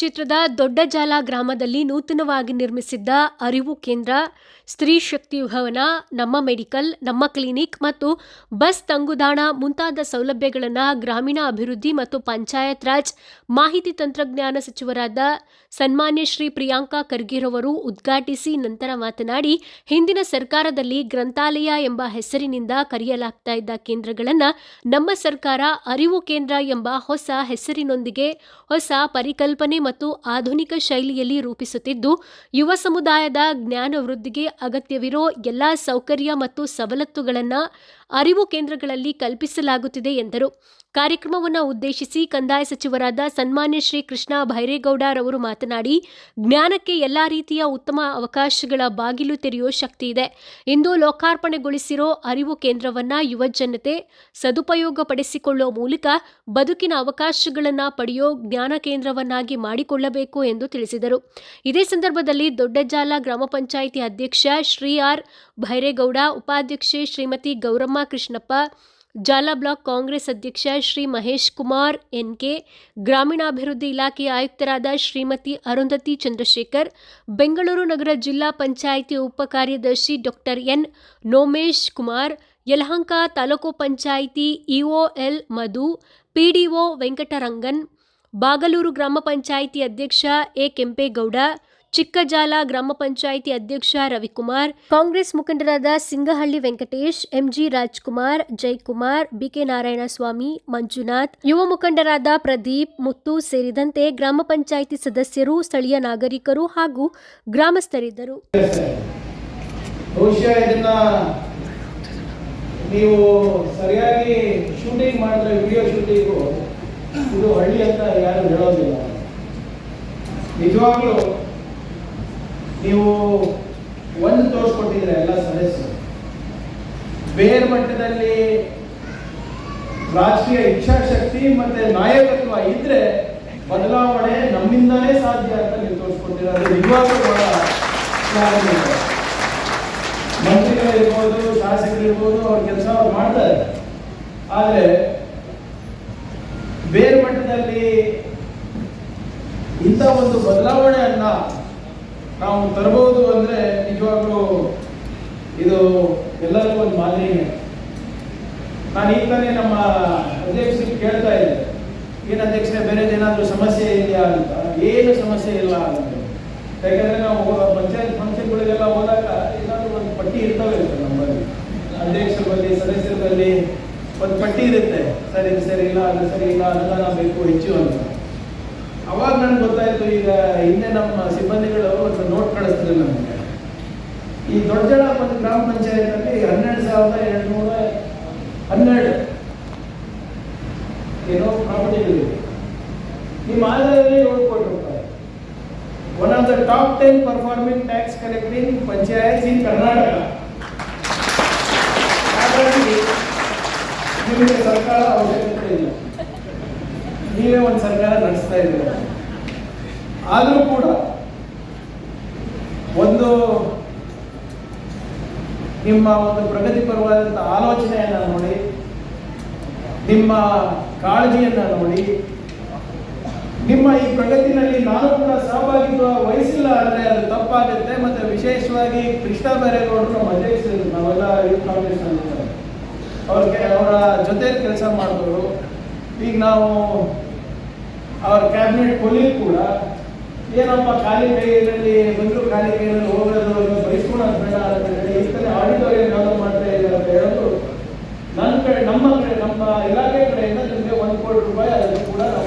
ಕ್ಷೇತ್ರದ ದೊಡ್ಡಜಾಲ ಗ್ರಾಮದಲ್ಲಿ ನೂತನವಾಗಿ ನಿರ್ಮಿಸಿದ್ದ ಅರಿವು ಕೇಂದ್ರ, ಸ್ತ್ರೀ ಶಕ್ತಿ ಭವನ, ನಮ್ಮ ಮೆಡಿಕಲ್, ನಮ್ಮ ಕ್ಲಿನಿಕ್ ಮತ್ತು ಬಸ್ ತಂಗುದಾಣ ಮುಂತಾದ ಸೌಲಭ್ಯಗಳನ್ನು ಗ್ರಾಮೀಣ ಅಭಿವೃದ್ಧಿ ಮತ್ತು ಪಂಚಾಯತ್ ರಾಜ್ ಮಾಹಿತಿ ತಂತ್ರಜ್ಞಾನ ಸಚಿವರಾದ ಸನ್ಮಾನ್ಯ ಶ್ರೀ ಪ್ರಿಯಾಂಕಾ ಖರ್ಗೆರವರು ಉದ್ಘಾಟಿಸಿ ನಂತರ ಮಾತನಾಡಿ, ಹಿಂದಿನ ಸರ್ಕಾರದಲ್ಲಿ ಗ್ರಂಥಾಲಯ ಎಂಬ ಹೆಸರಿನಿಂದ ಕರೆಯಲಾಗ್ತಾ ಇದ್ದ ಕೇಂದ್ರಗಳನ್ನು ನಮ್ಮ ಸರ್ಕಾರ ಅರಿವು ಕೇಂದ್ರ ಎಂಬ ಹೊಸ ಹೆಸರಿನೊಂದಿಗೆ ಹೊಸ ಪರಿಕಲ್ಪನೆ ಮತ್ತು ಆಧುನಿಕ ಶೈಲಿಯಲ್ಲಿ ರೂಪಿಸುತ್ತಿದ್ದು ಯುವ ಸಮುದಾಯದ ಜ್ಞಾನ ವೃದ್ಧಿಗೆ ಅಗತ್ಯವಿರೋ ಎಲ್ಲ ಸೌಕರ್ಯ ಮತ್ತು ಸವಲತ್ತುಗಳನ್ನು ಅರಿವು ಕೇಂದ್ರಗಳಲ್ಲಿ ಕಲ್ಪಿಸಲಾಗುತ್ತಿದೆ ಎಂದರು. ಕಾರ್ಯಕ್ರಮವನ್ನು ಉದ್ದೇಶಿಸಿ ಕಂದಾಯ ಸಚಿವರಾದ ಸನ್ಮಾನ್ಯ ಶ್ರೀ ಕೃಷ್ಣ ಭೈರೇಗೌಡರವರು ಮಾತನಾಡಿ, ಜ್ಞಾನಕ್ಕೆ ಎಲ್ಲ ರೀತಿಯ ಉತ್ತಮ ಅವಕಾಶಗಳ ಬಾಗಿಲು ತೆರೆಯುವ ಶಕ್ತಿ ಇದೆ. ಇಂದು ಲೋಕಾರ್ಪಣೆಗೊಳಿಸಿರೋ ಅರಿವು ಕೇಂದ್ರವನ್ನ ಯುವ ಜನತೆ ಸದುಪಯೋಗ ಮೂಲಕ ಬದುಕಿನ ಅವಕಾಶಗಳನ್ನು ಪಡೆಯೋ ಜ್ಞಾನ ಕೇಂದ್ರವನ್ನಾಗಿ ಮಾಡಿಕೊಳ್ಳಬೇಕು ಎಂದು ತಿಳಿಸಿದರು. ಇದೇ ಸಂದರ್ಭದಲ್ಲಿ ದೊಡ್ಡಜಾಲ ಗ್ರಾಮ ಪಂಚಾಯಿತಿ ಅಧ್ಯಕ್ಷ ಶ್ರೀ ಆರ್ ಭೈರೇಗೌಡ, ಉಪಾಧ್ಯಕ್ಷೆ ಶ್ರೀಮತಿ ಗೌರಮ್ಮ ಕೃಷ್ಣಪ್ಪ ಜಾಲ ಬ್ಲಾಕ್ ಕಾಂಗ್ರೆಸ್ ಅಧ್ಯಕ್ಷ ಶ್ರೀ ಮಹೇಶ್ ಕುಮಾರ್, ಎನ್ಕೆ, ಗ್ರಾಮೀಣಾಭಿವೃದ್ಧಿ ಇಲಾಖೆಯ ಆಯುಕ್ತರಾದ ಶ್ರೀಮತಿ ಅರುಂಧತಿ ಚಂದ್ರಶೇಖರ್, ಬೆಂಗಳೂರು ನಗರ ಜಿಲ್ಲಾ ಪಂಚಾಯಿತಿ ಉಪ ಕಾರ್ಯದರ್ಶಿ doctor N. Nomesh Kumar, Yelahanka taluk panchayat EO L. Madhu, PDO Venkatarangan, Bagalur ಗ್ರಾಮ ಪಂಚಾಯಿತಿ ಅಧ್ಯಕ್ಷ ಎ. ಕೆಂಪೇಗೌಡ ಚಿಕ್ಕಜಾಲ ಗ್ರಾಮ ಪಂಚಾಯಿತಿ ಅಧ್ಯಕ್ಷ ರವಿಕುಮಾರ್, ಕಾಂಗ್ರೆಸ್ ಮುಖಂಡರಾದ ಸಿಂಗಹಳ್ಳಿ ವೆಂಕಟೇಶ್, ಎಂಜಿ ರಾಜ್ಕುಮಾರ್ ಜಯಕುಮಾರ್ ಬಿಕೆ ನಾರಾಯಣಸ್ವಾಮಿ, ಮಂಜುನಾಥ್, ಯುವ ಮುಖಂಡರಾದ ಪ್ರದೀಪ್, ಮುತ್ತು ಸೇರಿದಂತೆ ಗ್ರಾಮ ಪಂಚಾಯಿತಿ ಸದಸ್ಯರು, ಸ್ಥಳೀಯ ನಾಗರಿಕರು ಹಾಗೂ ಗ್ರಾಮಸ್ಥರಿದ್ದರು. ನೀವು ಸರಿಯಾಗಿ ಶೂಟಿಂಗ್ ಮಾಡಿದ್ರೆ ವಿಡಿಯೋ ಶೂಟಿಂಗು ಇದು ಹಳ್ಳಿ ಅಂತ ಯಾರು ಹೇಳೋದಿಲ್ಲ. ನಿಜವಾಗ್ಲೂ ನೀವು ಒಂದು ತೋರಿಸ್ಕೊಟ್ಟಿದ್ರೆ ಎಲ್ಲ ಸದಸ್ಯರು. ಬೇರೆ ಮಟ್ಟದಲ್ಲಿ ರಾಜಕೀಯ ಇಚ್ಛಾಶಕ್ತಿ ಮತ್ತೆ ನಾಯಕತ್ವ ಇದ್ರೆ ಬದಲಾವಣೆ ನಮ್ಮಿಂದಾನೇ ಸಾಧ್ಯ ಅಂತ ನೀವು ತೋರಿಸ್ಕೊಟ್ಟಿರೋದು. ನಿಜವಾಗ್ಲೂ ಬಹಳ. ಮಂತ್ರಿಗಳಿರ್ಬೋದು, ಶಾಸಕರಿರ್ಬೋದು, ಅವ್ರ ಕೆಲಸ ಅವ್ರು ಮಾಡ್ತಾರೆ. ಆದರೆ ಬೇರೆ ಮಟ್ಟದಲ್ಲಿ ಇಂಥ ಒಂದು ಬದಲಾವಣೆಯನ್ನ ನಾವು ತರಬಹುದು ಅಂದ್ರೆ ನಿಜವಾಗ್ಲೂ ಇದು ಎಲ್ಲರಿಗೂ ಒಂದು ಮಾದರಿನೇ ನಾನು ಈಗ ತಾನೇ ನಮ್ಮ ಅಧ್ಯಕ್ಷರಿಗೆ ಕೇಳ್ತಾ ಇದ್ದೆ, ಏನು ಅಧ್ಯಕ್ಷರೇ ಏನಾದರೂ ಸಮಸ್ಯೆ ಇದೆಯಾ ಅಂತ? ಏನು ಸಮಸ್ಯೆ ಇಲ್ಲ ಅಂತ. ಯಾಕಂದರೆ ನಾವು ಪಂಚಾಯತ್ ಫಂಕ್ಷನ್ಗಳಿಗೆಲ್ಲ ಹೋದಾಗ ಏನಾದರೂ ಒಂದು ಪಟ್ಟಿ ಇರ್ತವೆ ನಮ್ಮಲ್ಲಿ. ಅಧ್ಯಕ್ಷರ ಬಳಿ ಸದಸ್ಯರ ಒಂದು ಪಟ್ಟಿ ಇರುತ್ತೆ. ಸರಿ ಸರಿ ಇಲ್ಲ, ಅದು ಸರಿ ಇಲ್ಲ ಅನುದಾನ ಬೇಕು, ಹೆಚ್ಚು ಅಂತ. ಅವಾಗ ನನಗೆ ಗೊತ್ತಾಯ್ತು, ಈಗ ಹಿಂದೆ ನಮ್ಮ ಸಿಬ್ಬಂದಿಗಳು ಒಂದು ನೋಟ್ ಕಳಿಸ್ತಿದ್ರು ನಮಗೆ ಈ ದೊಡ್ಡ ಒಂದು ಗ್ರಾಮ ಪಂಚಾಯತ್ನಲ್ಲಿ ಹನ್ನೆರಡು ಸಾವಿರದ ಎರಡುನೂರ ಹನ್ನೆರಡು ಏನೋ ಪ್ರಾಪರ್ಟಿಗಳಿವೆ ನಿಮ್ಮ ಆದಾಯದಲ್ಲಿ ಏಳು crore one of the top ten performing tax collecting panchayat in Karnataka. ಹಾಗಾಗಿ ನಿಮಗೆ ಸರ್ಕಾರ ಅವಶ್ಯಕತೆ ಇಲ್ಲ. ನೀವೇ ಒಂದು ಸರ್ಕಾರ ನಡೆಸ್ತಾ ಇದ್ದೀರ? ಆದರೂ ಕೂಡ ಒಂದು ನಿಮ್ಮ ಒಂದು ಪ್ರಗತಿಪರವಾದಂಥ ಆಲೋಚನೆಯನ್ನ ನೋಡಿ, ನಿಮ್ಮ ಕಾಳಜಿಯನ್ನ ನೋಡಿ, ನಿಮ್ಮ ಈ ಪ್ರಗತಿನಲ್ಲಿ ನಾನು ಕೂಡ ಸಹಭಾಗಿತ್ವ ವಹಿಸಿಲ್ಲ ಅಂದ್ರೆ ಅದು ತಪ್ಪಾಗುತ್ತೆ. ಮತ್ತೆ ವಿಶೇಷವಾಗಿ ಕೃಷ್ಣ ಬೇರೆಗೌಡರು ನಮ್ಮ ಅಧ್ಯಕ್ಷರು ನಾವೆಲ್ಲ ಯೂತ್ ನಲ್ಲಿದ್ದಾರೆ ಅವ್ರಿಗೆ ಅವರ ಜೊತೆ ಕೆಲಸ ಮಾಡಿದವರು. ಈಗ ನಾವು ಅವ್ರ ಕ್ಯಾಬಿನೆಟ್ ಕೊಲ್ಲಿ ಕೂಡ ಏನಪ್ಪ ಖಾಲಿ ಕೈಯಲ್ಲಿ ಬಂದರು ಖಾಲಿ ಕೈಯಲ್ಲಿ ಹೋಗೋದು ಬಯಸ್ಕೊಳ್ಳೋದು ಬೇಡ ಅಂತ ಹೇಳಿ ಇಷ್ಟೇ ಆಡಿಟೋರಿಯಂ ಮಾಡ್ತಾ ಇದ್ದಾರೆ ಅಂತ ಹೇಳೋದು ನನ್ನ ಕಡೆ, ನಮ್ಮ ಕಡೆ, ನಮ್ಮ ಇಲಾಖೆ ಕಡೆಯಿಂದ ನಿಮಗೆ ಒಂದು ಕೋಟಿ ರೂಪಾಯಿ ಅದನ್ನು ಕೂಡ ನಾವು.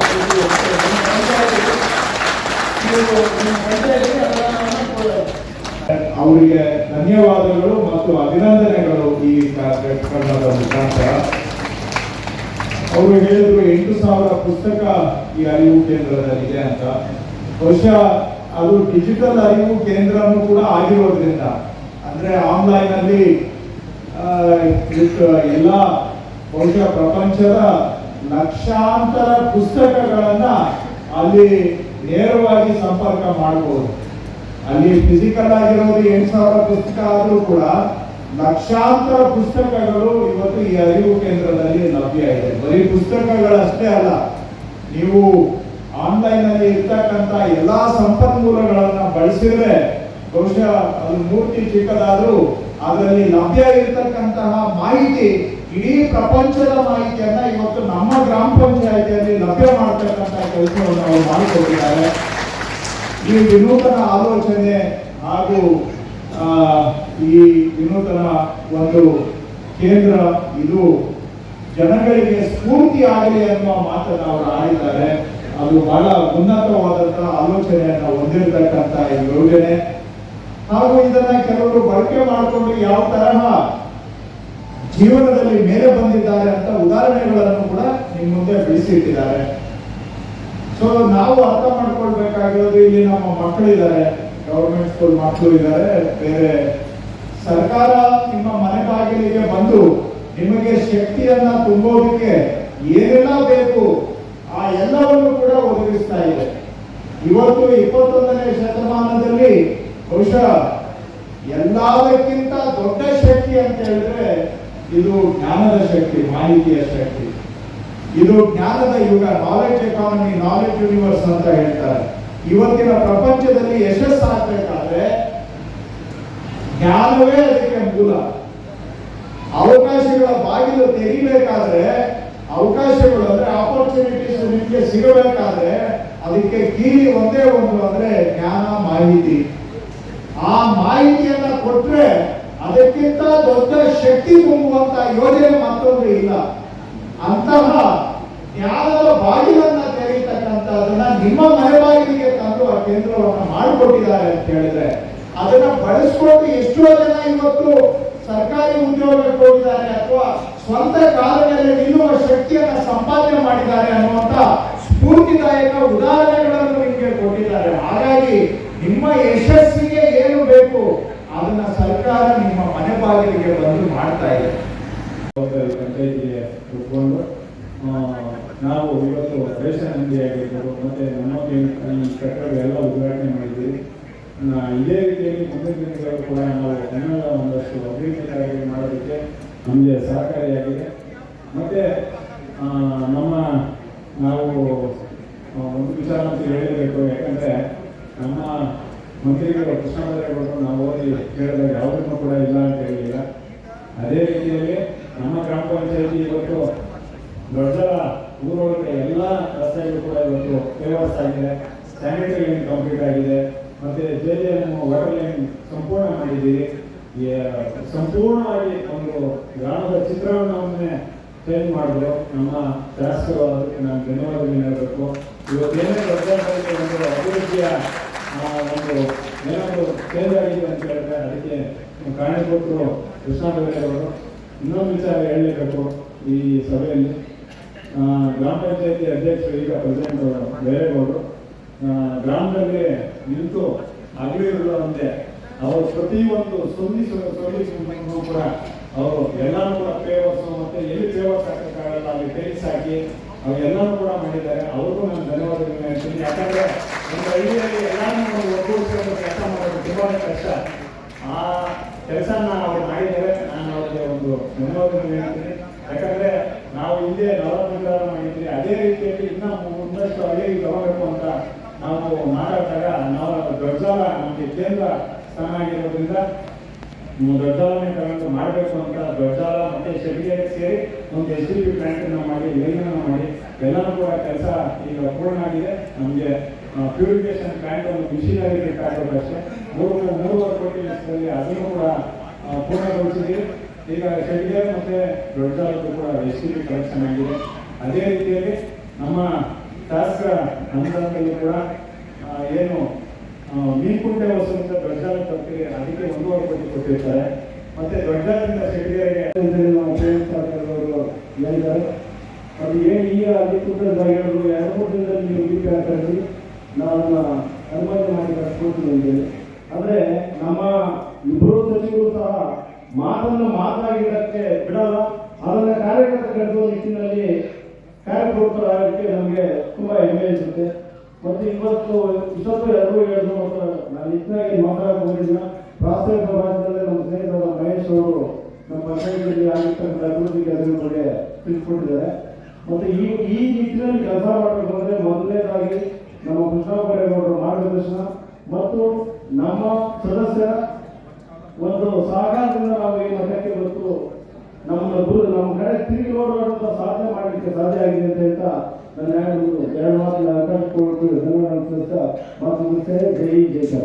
ಅವರಿಗೆ ಧನ್ಯವಾದಗಳು ಮತ್ತು ಅಭಿನಂದನೆಗಳು ಈ ಕಾರ್ಯಕ್ರಮದ ಮುಖಾಂತರ. ಅವರು ಹೇಳಿದ್ರು ಸಾವಿರ ಪುಸ್ತಕ ಈ ಅರಿವು ಕೇಂದ್ರದಲ್ಲಿದೆ ಅಂತ. ಬಹುಶಃ ಅದು ಡಿಜಿಟಲ್ ಅರಿವು ಕೇಂದ್ರನೂ ಕೂಡ ಆಗಿರೋದ್ರಿಂದ. ಅಂದ್ರೆ ಆನ್ಲೈನ್ ಅಲ್ಲಿ ಆ, ಇದಕ್ಕೆ ಎಲ್ಲ ಬಹುಶಃ ಪ್ರಪಂಚದ ಲಕ್ಷಾಂತರ ಪುಸ್ತಕಗಳನ್ನ ಅಲ್ಲಿ ನೇರವಾಗಿ ಸಂಪರ್ಕ ಮಾಡಬಹುದು ಅಲ್ಲಿ ಫಿಸಿಕಲ್ ಆಗಿರೋದು ಎಂಟು ಸಾವಿರ ಪುಸ್ತಕ ಆದರೂ ಕೂಡ ಲಕ್ಷಾಂತರ ಪುಸ್ತಕಗಳು ಇವತ್ತು ಈ ಅರಿವು ಕೇಂದ್ರದಲ್ಲಿ ಲಭ್ಯ ಇದೆ. ಬರೀ ಪುಸ್ತಕಗಳಷ್ಟೇ ಅಲ್ಲ, ನೀವು ಆನ್ಲೈನ್ ಅಲ್ಲಿ ಇರ್ತಕ್ಕಂಥ ಎಲ್ಲಾ ಸಂಪನ್ಮೂಲಗಳನ್ನ ಬಳಸಿದ್ರೆ ಬಹುಶಃ ಅದು ಮೂರ್ತಿ ಚಿಕ್ಕದಾದ್ರೂ ಅದರಲ್ಲಿ ಲಭ್ಯ ಇರತಕ್ಕಂತಹ ಮಾಹಿತಿ, ಇಡೀ ಪ್ರಪಂಚದ ಮಾಹಿತಿಯನ್ನ ಇವತ್ತು ನಮ್ಮ ಗ್ರಾಮ ಪಂಚಾಯತಿಯಲ್ಲಿ ಲಭ್ಯ ಮಾಡತಕ್ಕಂತಹ ಕೆಲಸವನ್ನು ಅವರು ಮಾಡಿಕೊಟ್ಟಿದ್ದಾರೆ. ಈ ವಿನೂತನ ಆಲೋಚನೆ ಹಾಗೂ ಈ ವಿನೂತನ ಒಂದು ಕೇಂದ್ರ ಇದು ಜನಗಳಿಗೆ ಸ್ಫೂರ್ತಿ ಆಗಲಿ ಅನ್ನುವ ಮಾತನ್ನು ಅವರು ಆಡಿದ್ದಾರೆ. ಅದು ಬಹಳ ಉನ್ನತವಾದಂತಹ ಆಲೋಚನೆಯನ್ನು ಹೊಂದಿರತಕ್ಕಂತ ಯೋಜನೆ. ಹಾಗೂ ಇದನ್ನ ಕೆಲವರು ಬಳಕೆ ಮಾಡಿಕೊಂಡು ಯಾವ ತರಹ ಜೀವನದಲ್ಲಿ ಮೇಲೆ ಬಂದಿದ್ದಾರೆ ಅಂತ ಉದಾಹರಣೆಗಳನ್ನು ಕೂಡ ನಿಮ್ಮ ಮುಂದೆ ಬಿಡಿಸಿಟ್ಟಿದ್ದಾರೆ. ಸೊ ನಾವು ಅರ್ಥ ಮಾಡ್ಕೊಳ್ಬೇಕಾಗಿರೋದು ಇಲ್ಲಿ ನಮ್ಮ ಮಕ್ಕಳಿದ್ದಾರೆ. ಗವರ್ಮೆಂಟ್ ಸ್ಕೂಲ್ ಮಕ್ಕಳು ಇದ್ದಾರೆ, ಬೇರೆ ಸರ್ಕಾರ ನಿಮ್ಮ ಮನೆ ಬಾಗಿಲಿಗೆ ಬಂದು ನಿಮಗೆ ಶಕ್ತಿಯನ್ನ ತುಂಬೋದಕ್ಕೆ ಏನೆಲ್ಲ ಬೇಕು, ಆ ಎಲ್ಲವನ್ನು ಕೂಡ ಒದಗಿಸ್ತಾ ಇದೆ. ಇವತ್ತು ಇಪ್ಪತ್ತೊಂದನೇ ಶತಮಾನದಲ್ಲಿ ಬಹುಶಃ ಎಲ್ಲದಕ್ಕಿಂತ ದೊಡ್ಡ ಶಕ್ತಿ ಅಂತ ಹೇಳಿದ್ರೆ ಇದು ಜ್ಞಾನದ ಶಕ್ತಿ, ಮಾಹಿತಿಯ ಶಕ್ತಿ. ಇದು ಜ್ಞಾನದ ಯುಗ ನಾಲೆಡ್ಜ್ ಎಕಾನಮಿ ನಾಲೆಡ್ಜ್ ಯೂನಿವರ್ಸ್ ಅಂತ ಹೇಳ್ತಾರೆ. ಇವತ್ತಿನ ಪ್ರಪಂಚದಲ್ಲಿ ಯಶಸ್ಸಾಗಬೇಕಾದ್ರೆ ಜ್ಞಾನವೇ ಅದಕ್ಕೆ ಮೂಲ. ಅವಕಾಶಗಳ ಬಾಗಿಲು ತೆಗಿಬೇಕಾದ್ರೆ ಅವಕಾಶಗಳು ಅಂದ್ರೆ ಆಪರ್ಚುನಿಟೀಸ್ ನಿಮಗೆ ಸಿಗಬೇಕಾದ್ರೆ ಅದಕ್ಕೆ ಕೀಲಿ ಒಂದೇ ಒಂದು ಅಂದ್ರೆ ಜ್ಞಾನ, ಮಾಹಿತಿ. ಆ ಮಾಹಿತಿಯನ್ನ ಕೊಟ್ರೆ ಅದಕ್ಕಿಂತ ದೊಡ್ಡ ಶಕ್ತಿ ತುಂಬುವಂತ ಯೋಜನೆ ಮತ್ತೊಂದು ಇಲ್ಲ. ಅಂತಹ ಜ್ಞಾನದ ಬಾಗಿಲನ್ನ ತೆರೀತಕ್ಕಂಥದನ್ನ ನಿಮ್ಮ ಮನೆ ಬಾಗಿಲಿಗೆ ತಂದು ಆ ಕೇಂದ್ರವನ್ನ ಮಾಡಿಕೊಟ್ಟಿದ್ದಾರೆ ಅಂತ ಹೇಳಿದ್ರೆ ಅದನ್ನ ಬಳಸ್ಕೊಂಡು ಎಷ್ಟೋ ಜನ ಇವತ್ತು ಸರ್ಕಾರಿ ಉದ್ಯೋಗಕ್ಕೆ ಹೋಗಿದ್ದಾರೆ ಅಥವಾ ಸ್ವಂತ ಕಾಲದಲ್ಲಿ ನಿಲ್ಲುವ ಶಕ್ತಿಯನ್ನ ಸಂಪಾದನೆ ಮಾಡಿದ್ದಾರೆ ಅನ್ನುವಂತ ಸ್ಫೂರ್ತಿದಾಯಕ ಉದಾಹರಣೆಗಳನ್ನು ನಿಮಗೆ ಕೊಟ್ಟಿದ್ದಾರೆ. ಹಾಗಾಗಿ ನಿಮ್ಮ ಯಶಸ್ಸಿಗೆ ಏನು ಬೇಕು ಅದನ್ನ ಸರ್ಕಾರ ನಿಮ್ಮ ಮನೆ ಬಾಗಿಲಿಗೆ ಬಂದು ಮಾಡ್ತಾ ಇದೆ. ನಾವು ಇವತ್ತು ರೇಷನ್ ಅಂಗಡಿ ಆಗಿರ್ಬೋದು ಮತ್ತು ನಮ್ಮ ಈ ಕಟ್ಟಡ ಎಲ್ಲ ಉದ್ಘಾಟನೆ ಮಾಡಿದ್ದೀವಿ ಇದೇ ರೀತಿಯಲ್ಲಿ ಮುಂದಿನ ದಿನಗಳು ಕೂಡ ನಾವು ಕನ್ನಡ ಒಂದಷ್ಟು ಅಭಿವೃದ್ಧಿಗಾಗಿ ಮಾಡೋದಕ್ಕೆ ನಮಗೆ ಸಹಕಾರಿಯಾಗಿದೆ. ಮತ್ತು ನಮ್ಮ ನಾವು ಒಂದು ವಿಚಾರ ಅಂತ ಹೇಳಬೇಕು. ಯಾಕಂದರೆ ನಮ್ಮ ಮಂತ್ರಿಗಳು ಕೃಷ್ಣ ಬೈರೇಗೌಡರು ನಾವು ಓದಿ ಕೇಳಿದಾಗ ಯಾವುದನ್ನು ಕೂಡ ಇಲ್ಲ ಅಂತ ಹೇಳಿಲ್ಲ. ಅದೇ ರೀತಿಯಲ್ಲಿ ನಮ್ಮ ಗ್ರಾಮ ಪಂಚಾಯತಿ ಇವತ್ತು ದೊಡ್ಡ ಊರೊಳಗೆ ಎಲ್ಲ ರಸ್ತೆಗಳು ಕೂಡ ಇವತ್ತು ಫೇಮಸ್ ಆಗಿದೆ. ಸ್ಯಾನಿಟರಿ ಲೈನ್ ಕಂಪ್ಲೀಟ್ ಆಗಿದೆ. ಮತ್ತೆ J J M water line ಸಂಪೂರ್ಣ ಮಾಡಿದ್ದೀವಿ ಸಂಪೂರ್ಣವಾಗಿ ಒಂದು ಗ್ರಾಮದ ಚಿತ್ರಣವನ್ನೇ ಚೇಂಜ್ ಮಾಡಿದ್ರು. ನಮ್ಮ ಶಾಸಕರು ಅದಕ್ಕೆ ನಾನು ಧನ್ಯವಾದಗಳು ಹೇಳಬೇಕು. ಇವತ್ತೇನೇ ಮಟ್ಟದಲ್ಲಿ ಒಂದು ಅಭಿವೃದ್ಧಿಯ ಒಂದು ಏನಾದರೂ ಚೇಂಜ್ ಆಗಿದೆ ಅಂತ ಹೇಳಿದ್ರೆ ಅದಕ್ಕೆ ಕಾರಣಕೊಟ್ಟರು ಕೃಷ್ಣ ಅವರು ಇನ್ನೊಂದು ವಿಚಾರ ಹೇಳಲೇಬೇಕು ಈ ಸಭೆಯಲ್ಲಿ. ಗ್ರಾಮ ಪಂಚಾಯತಿ ಅಧ್ಯಕ್ಷರು ಈಗ ಪ್ರೆಸಿಡೆಂಟ್ ಬೇರೆಗೌಡರು ಗ್ರಾಮದಲ್ಲಿ ನಿಂತು ಒಂದೇ ಅವರು ಪ್ರತಿಯೊಂದು ಸೊನ್ನಿಸುವ ಸೊನ್ನಿಸುವ ಕೂಡ ಅವರು ಎಲ್ಲಾನು ಕೂಡ ಪೇವರ್ಸು ಮತ್ತು ಎಲ್ಲಿ ಫೇವರ್ಸ್ ಹಾಕೋಕ್ಕಾಗಲ್ಲ ಅಲ್ಲಿ ಟೈಲ್ಸ್ ಹಾಕಿ ಅವರೆಲ್ಲರೂ ಕೂಡ ಮಾಡಿದ್ದಾರೆ. ಅವ್ರಿಗೂ ನಾನು ಧನ್ಯವಾದಗಳನ್ನ ಹೇಳ್ತೀನಿ. ಯಾಕಂದ್ರೆ ಒಂದು ಹಳ್ಳಿಯಲ್ಲಿ ಎಲ್ಲಾನು ಒಂದು ಒಗ್ಗೂಡಿಸ್ಕೊಂಡು ಕೆಲಸ ಮಾಡೋದು ತುಂಬಾ ಕಷ್ಟ. ಆ ಕೆಲಸನ ಅವ್ರು ಮಾಡಿದ್ದಾರೆ. ನಾನು ಅವ್ರಿಗೆ ಒಂದು ಧನ್ಯವಾದಗಳನ್ನ ಹೇಳ್ತೀನಿ. ಯಾಕಂದ್ರೆ ನಾವು ಹಿಂದೆ ಮಾಡಿದ್ರೆ ಅದೇ ರೀತಿಯಲ್ಲಿ ಇನ್ನೂ ಮುಂದಷ್ಟು ಅಲ್ಲಿ ತಗೋಬೇಕು ಅಂತ ನಾವು ಮಾತಾಡಿದಾಗ ನಾವು ದೊಡ್ಡಾಲ ನಮಗೆ ಕೇಂದ್ರ ಸ್ಥಾನ ಆಗಿರೋದ್ರಿಂದ ನಾವು ದೊಡ್ಡಾಲನೆ ತಗೊಂಡು ಮಾಡಬೇಕು ಅಂತ ದೊಡ್ಡಾಲ ಮತ್ತೆ ಶೆಟ್ಟಿಗೆರೆ ಸೇರಿ ಒಂದು ಎಸ್ ಡಿ ಪಿ ಪ್ಲಾಂಟನ್ನು ಮಾಡಿ ಲೈನನ್ನು ಮಾಡಿ ಎಲ್ಲರೂ ಕೂಡ ಕೆಲಸ ಈಗ ಪೂರ್ಣ ಆಗಿದೆ. ನಮಗೆ ಪ್ಯೂರಿಫಿಕೇಶನ್ ಪ್ಲಾಂಟ್ ಒಂದು ಮಿಷಿನರಿ ಬೇಕಾಗಬೇಕಷ್ಟೇ ಮೂರು ಮೂರುವರೆ ಕೋಟಿ ವೆಚ್ಚದಲ್ಲಿ ಅದನ್ನು ಕೂಡ ಪೂರ್ಣಗೊಳಿಸಿದ್ದೀವಿ. ಈಗ ಶೆಟ್ಟಿಗೆರೆ ಮತ್ತೆ ದೊಡ್ಡ ಕೂಡ ಎಸ್ ಡಿ ಕಲೆಕ್ಷನ್ ಆಗಿದೆ. ಅದೇ ರೀತಿಯಲ್ಲಿ ನಮ್ಮ ಶಾಸಕ ಅನುದಾನದಲ್ಲಿ ಕೂಡ ಏನು ಮೀನ್ಕುಂಟೆ ವಸೂಲಿಂದ ದೊಡ್ಡ ತಪ್ಪಿಗೆ ಅದಕ್ಕೆ ಒಂದೂವರೆ ಕೋಟಿ ಕೊಟ್ಟಿರ್ತಾರೆ. ಮತ್ತೆ ದೊಡ್ಡದಿಂದ ಶೆಟ್ಟಿಗೆರೆಗೆ ಅವರು ಹೇಳಿದ್ದಾರೆ ಅದು ಏನು ಈಗ ಅಧಿಕೃತ ಹೇಳಿದ್ರು ಎರಡು ನೀವು ಬಿ ಪಿ ನಾವು ಅನುಮತಿ ಮಾಡಿ ಕಟ್ಕೊಡ್ತೀವಿ ಅಂತೇಳಿ ಆದರೆ ನಮ್ಮ ಇಬ್ಬರು ಸಚಿವರು ಸಹ ಮಾತನ್ನು ಮಾತಾಗಿದ್ದಕ್ಕೆ ಬಿಡಲ್ಲ. ಅದನ್ನ ಕಾರ್ಯಕರ್ತರು ನಿಟ್ಟಿನಲ್ಲಿ ಕಾರ್ಯಪ್ರವೃತ್ತರಾಗಲಿಕ್ಕೆ ನಮಗೆ ತುಂಬಾ ಹೆಮ್ಮೆ ಅನಿಸುತ್ತೆ. ಮತ್ತು ಇವತ್ತು ಇಷ್ಟೊತ್ತು ಎಲ್ಲರೂ ಹೇಳಿದ್ರು ಮತ್ತು ನಾನು ಹೆಚ್ಚಾಗಿ ಮಾತಾಡಕ್ಕೆ ರಾಷ್ಟ್ರೀಯ ಭಾಗದಲ್ಲಿ ನಮ್ಮ ಸ್ನೇಹಿತರ ಮಹೇಶ್ ಅವರು ನಮ್ಮ ಪಂಚಾಯತಿಯಲ್ಲಿ ಆಗಿರ್ತಕ್ಕಂಥ ಅಭಿವೃದ್ಧಿಗೆ ಅದರ ಬಗ್ಗೆ ತಿಳಿಸ್ಕೊಟ್ಟಿದ್ದಾರೆ. ಮತ್ತು ಈ ಈ ನಿಟ್ಟಿನಲ್ಲಿ ಕೆಲಸ ಮಾಡಬೇಕು ಅಂದರೆ ಮೊದಲನೇದಾಗಿ ನಮ್ಮ ಕೃಷ್ಣ ಬೈರೇಗೌಡರ ಮಾರ್ಗದರ್ಶನ. ಮತ್ತು ನಮ್ಮ ಸಹಕಾರದಿಂದ ನಾವು ಈ ಮಠಕ್ಕೆ ಗೊತ್ತು? ನಮ್ಮ ಗುರು ನಮ್ಮ ಕಡೆ ತಿರುಗಿ ನೋಡುವಂತ ಸಾಧನೆ ಮಾಡಲಿಕ್ಕೆ ಸಾಧ್ಯ ಆಗಿದೆ ಅಂತ ಹೇಳ್ತಾ ನನ್ನ ಎರಡು ಎರಡು ಮಾತಿನ ಅವಕಾಶ ಕೊಟ್ಟು ಧನ್ಯವಾದ ಮಾತು ಜೈ ಜೈ.